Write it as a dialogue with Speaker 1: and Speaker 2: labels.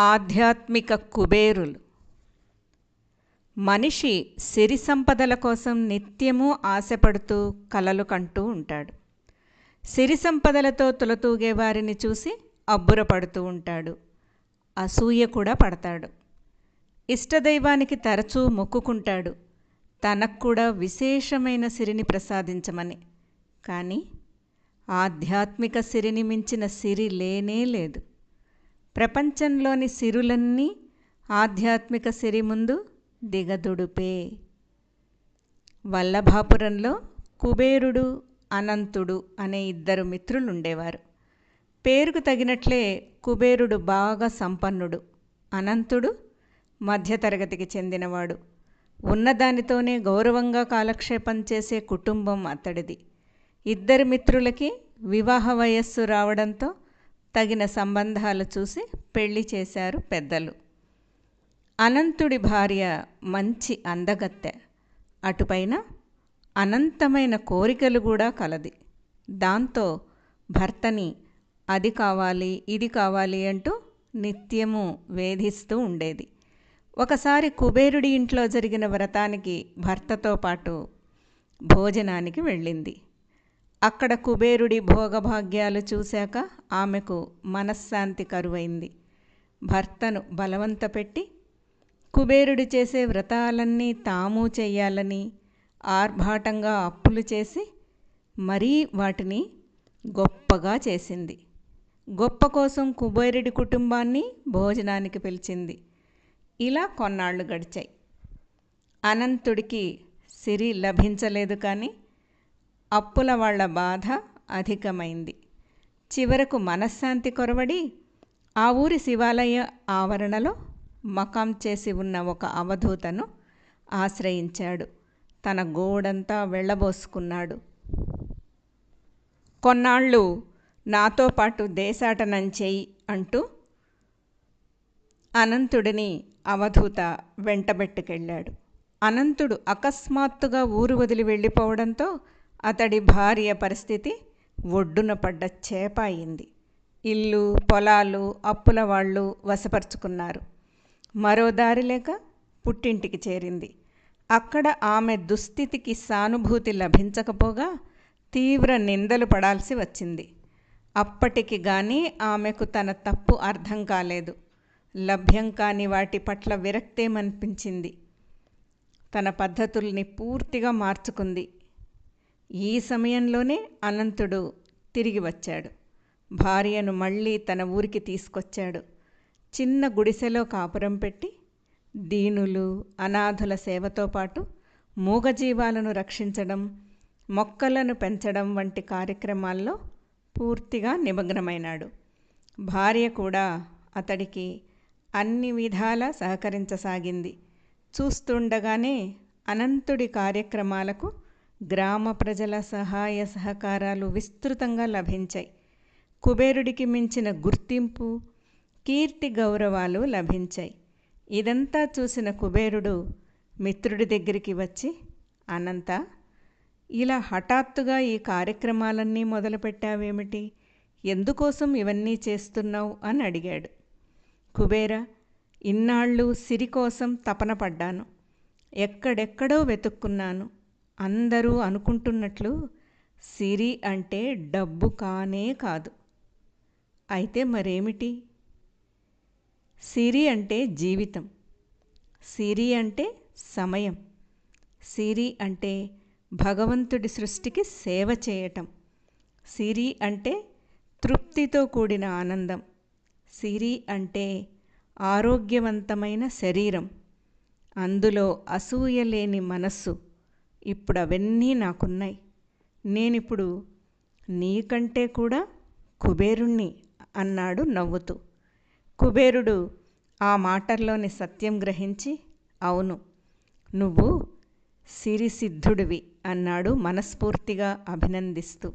Speaker 1: ఆధ్యాత్మిక కుబేరులు. మనిషి సిరి సంపదల కోసం నిత్యము ఆశపడుతూ కలలు కంటూ ఉంటాడు. సిరి సంపదలతో తులతూగే వారిని చూసి అబ్బురపడుతూ ఉంటాడు. అసూయ కూడా పడతాడు. ఇష్టదైవానికి తరచూ మొక్కుకుంటాడు. తనకు కూడా విశేషమైన సిరిని ప్రసాదించమని. కానీ ఆధ్యాత్మిక సిరిని మించిన సిరి లేనే లేదు. ప్రపంచంలోని సిరులన్నీ ఆధ్యాత్మిక సిరి ముందు దిగదుడుపే. వల్లభాపురంలో కుబేరుడు అనంతుడు అనే ఇద్దరు మిత్రులుండేవారు. పేరుకు తగినట్లే కుబేరుడు బాగా సంపన్నుడు అనంతుడు మధ్యతరగతికి చెందినవాడు. ఉన్నదానితోనే గౌరవంగా కాలక్షేపం చేసే కుటుంబం అతడిది. ఇద్దరు మిత్రులకి వివాహ వయస్సు రావడంతో తగిన సంబంధాలు చూసి పెళ్ళి చేశారు పెద్దలు. అనంతుడి భార్య మంచి అందగత్తె. అటుపైన అనంతమైన కోరికలు కూడా కలది. దాంతో భర్తని అది కావాలి ఇది కావాలి అంటూ నిత్యము వేధిస్తూ ఉండేది. ఒకసారి కుబేరుడి ఇంట్లో జరిగిన వ్రతానికి భర్తతో పాటు భోజనానికి వెళ్ళింది. అక్కడ కుబేరుడి భోగభాగ్యాలు చూశాక ఆమెకు మనశ్శాంతి కరువైంది. భర్తను బలవంత పెట్టి కుబేరుడు చేసే వ్రతాలన్నీ తాము చెయ్యాలని ఆర్భాటంగా అప్పులు చేసి మరీ వాటిని గొప్పగా చేసింది. గొప్ప కోసం కుబేరుడి కుటుంబాన్ని భోజనానికి పిలిచింది. ఇలా కొన్నాళ్ళు గడిచాయి. అనంతుడికి సిరి లభించలేదు కానీ అప్పుల వాళ్ళ బాధ అధికమైంది. చివరకు మనశ్శాంతి కొరవడి ఆ ఊరి శివాలయ ఆవరణలో మకాం చేసి ఉన్న ఒక అవధూతను ఆశ్రయించాడు. తన గోడంతా వెళ్ళబోసుకున్నాడు. కొన్నాళ్ళు నాతో పాటు దేశాటనం చేయి అంటూ అనంతుడిని అవధూత వెంటబెట్టుకెళ్ళాడు. అనంతుడు అకస్మాత్తుగా ఊరు వదిలి వెళ్ళిపోవడంతో అతడి భార్య పరిస్థితి ఒడ్డున పడ్డ చేప అయింది. ఇల్లు పొలాలు అప్పుల వాళ్ళు వశపరుచుకున్నారు. మరో దారి లేక పుట్టింటికి చేరింది. అక్కడ ఆమె దుస్థితికి సానుభూతి లభించకపోగా తీవ్ర నిందలు పడాల్సి వచ్చింది. అప్పటికి కానీ ఆమెకు తన తప్పు అర్థం కాలేదు. లభ్యం కాని వాటి పట్ల విరక్తేమనిపించింది. తన పద్ధతుల్ని పూర్తిగా మార్చుకుంది. ఈ సమయంలోనే అనంతుడు తిరిగి వచ్చాడు. భార్యను మళ్ళీ తన ఊరికి తీసుకొచ్చాడు. చిన్న గుడిసెలో కాపురం పెట్టి దీనులు అనాథుల సేవతో పాటు మూగజీవాలను రక్షించడం మొక్కలను పెంచడం వంటి కార్యక్రమాల్లో పూర్తిగా నిమగ్నమైనాడు. భార్య కూడా అతడికి అన్ని విధాలా సహకరించసాగింది. చూస్తుండగానే అనంతుడి కార్యక్రమాలకు గ్రామ ప్రజల సహాయ సహకారాలు విస్తృతంగా లభించాయి. కుబేరుడికి మించిన గుర్తింపు కీర్తి గౌరవాలు లభించాయి. ఇదంతా చూసిన కుబేరుడు మిత్రుడి దగ్గరికి వచ్చి అనంత ఇలా హఠాత్తుగా ఈ కార్యక్రమాలన్నీ మొదలుపెట్టావేమిటి? ఎందుకోసం ఇవన్నీ చేస్తున్నావు? అని అడిగాడు. కుబేర ఇన్నాళ్ళు సిరి కోసం తపన పడ్డాను. ఎక్కడెక్కడో వెతుక్కున్నాను. అందరూ అనుకుంటున్నట్లు సిరి అంటే డబ్బు కానే కాదు. అయితే మరేమిటి? సిరి అంటే జీవితం. సిరి అంటే సమయం. సిరి అంటే భగవంతుడి సృష్టికి సేవ చేయటం. సిరి అంటే తృప్తితో కూడిన ఆనందం. సిరి అంటే ఆరోగ్యవంతమైన శరీరం. అందులో అసూయ లేని మనస్సు. ఇప్పుడు అవన్నీ నాకున్నాయి. నేనిప్పుడు నీకంటే కూడా కుబేరుణ్ణి అన్నాడు నవ్వుతూ. కుబేరుడు ఆ మాటల్లోని సత్యం గ్రహించి అవును నువ్వు సిరిసిద్ధుడివి అన్నాడు మనస్ఫూర్తిగా అభినందిస్తూ.